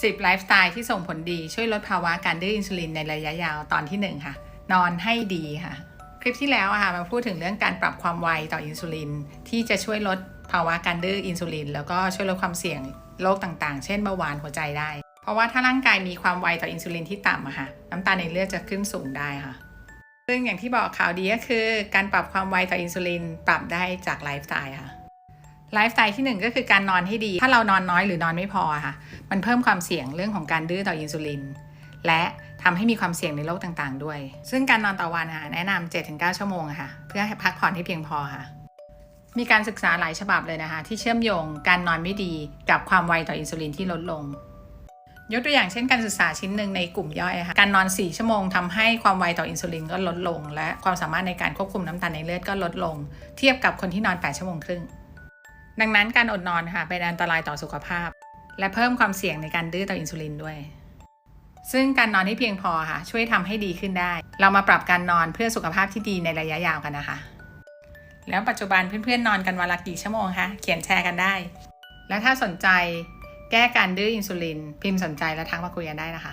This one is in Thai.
10ไลฟ์สไตล์ที่ส่งผลดีช่วยลดภาวะการดื้ออินซูลินในระยะยาวตอนที่ 1 ค่ะ นอนให้ดีค่ะ คลิปที่แล้วอะค่ะมาพูดถึงเรื่องการปรับความไวต่ออินซูลิน ที่จะช่วยลดภาวะการดื้ออินซูลิน แล้วก็ช่วยลดความเสี่ยงโรคต่างๆ เช่นเบาหวานหัวใจได้ เพราะว่าถ้าร่างกายมีความไวต่ออินซูลินที่ต่ำอะค่ะน้ำตาลในเลือดจะขึ้นสูงได้ค่ะ ซึ่งอย่างที่บอกข่าวดีก็คือ การปรับความไวต่ออินซูลินปรับได้จากไลฟ์สไตล์ค่ะ ไลฟ์สไตล์ที่หนึ่งก็คือการนอนให้ดี ถ้าเรานอนน้อยหรือนอนไม่พอค่ะ มันเพิ่มความเสี่ยงเรื่องของการดื้อต่ออินซูลิน และทำให้มีความเสี่ยงในโรคต่างๆ ด้วย ซึ่งการนอนต่อวันค่ะแนะนำ7-9 ชั่วโมงค่ะ เพื่อให้พักผ่อนให้เพียงพอค่ะ มีการศึกษาหลายฉบับเลยนะคะ ที่เชื่อมโยงการนอนไม่ดีกับความไวต่ออินซูลินที่ลดลง ยกตัวอย่างเช่นการศึกษาชิ้นหนึ่งในกลุ่มย่อยค่ะ การนอน 4 ชั่วโมงทำให้ความไวต่ออินซูลินก็ลดลง และความสามารถในการควบคุมน้ำตาลในเลือดก็ลดลง เทียบกับคนที่นอน 8 ชั่วโมงครึ่ง ดังนั้นการอดนอนค่ะเป็นอันตรายต่อสุขภาพ และเพิ่มความเสี่ยงในการดื้อต่ออินซูลินด้วย ซึ่งการนอนที่เพียงพอค่ะช่วยทำให้ดีขึ้นได้ เรามาปรับการนอนเพื่อสุขภาพที่ดีในระยะยาวกันนะคะ แล้วปัจจุบันเพื่อนๆนอนกันวันละกี่ชั่วโมงคะเขียนแชร์กันได้ และถ้าสนใจแก้การดื้ออินซูลิน พิมพ์สนใจและทักมาคุยกันได้นะคะ